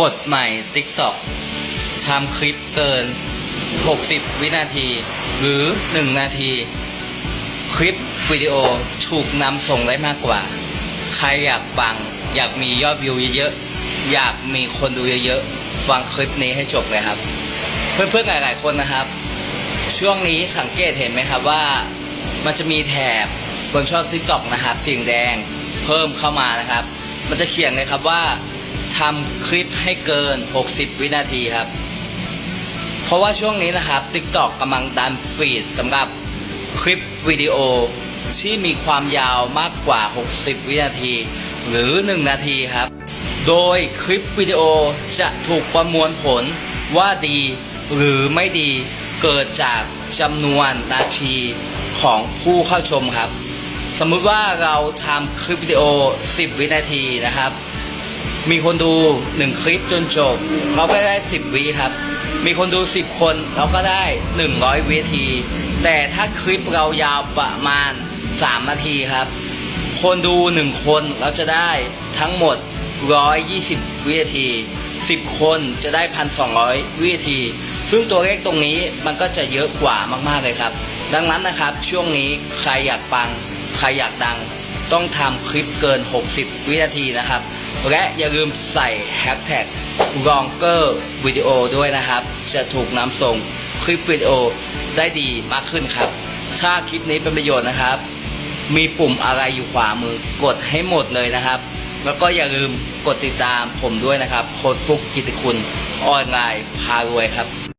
กฎใหม่ TikTok ทำคลิปเกิน 60 วินาที หรือ 1 นาที คลิปวิดีโอถูกนำส่งได้มากกว่า ใครอยากฟัง อยากมียอดวิวเยอะๆ อยากมีคนดูเยอะๆ ฟังคลิปนี้ให้จบเลยครับ เพื่อนๆหลายๆคนนะครับ ช่วงนี้สังเกตเห็นไหมครับว่า มันจะมีแถบบนช่อง TikTok นะครับสีแดงเพิ่มเข้ามานะครับ มันจะเขียนเลยครับว่า ทำคลิปให้เกิน 60 วินาทีครับ เพราะว่าช่วงนี้นะครับ TikTok กำลังดันฟีดสำหรับคลิปวิดีโอที่มีความยาวมากกว่า 60 วินาที หรือ 1 นาทีครับ โดยคลิปวิดีโอจะถูกประมวลผลว่าดีหรือไม่ดีเกิดจากจำนวนนาทีของผู้เข้าชมครับ สมมุติว่าเราทำคลิปวิดีโอ 10 วินาทีนะครับ มีคนดู1คลิปจนจบเราก็ได้10วิครับ มีคนดู10คนเราก็ได้100วินาที แต่ถ้าคลิปเรายาวประมาณ3นาทีครับ คนดู1คนเราจะได้ทั้งหมด120วินาที10คนจะได้1,200วินาที ซึ่งตัวเลขตรงนี้มันก็จะเยอะกว่ามากๆเลยครับ ดังนั้นนะครับช่วงนี้ใครอยากฟัง ใครอยากดัง ต้องทำคลิปเกิน 60 วินาทีนะครับ และอย่าลืมใส่แฮชแท็ก longer video ด้วยนะครับ จะถูกนำส่งคลิปวิดีโอได้ดีมากขึ้นครับ ถ้าคลิปนี้เป็นประโยชน์นะครับ มีปุ่มอะไรอยู่ขวามือกดให้หมดเลยนะครับ แล้วก็อย่าลืมกดติดตามผมด้วยนะครับโค้ดฟุกกิติคุณออนไลน์พารวยครับ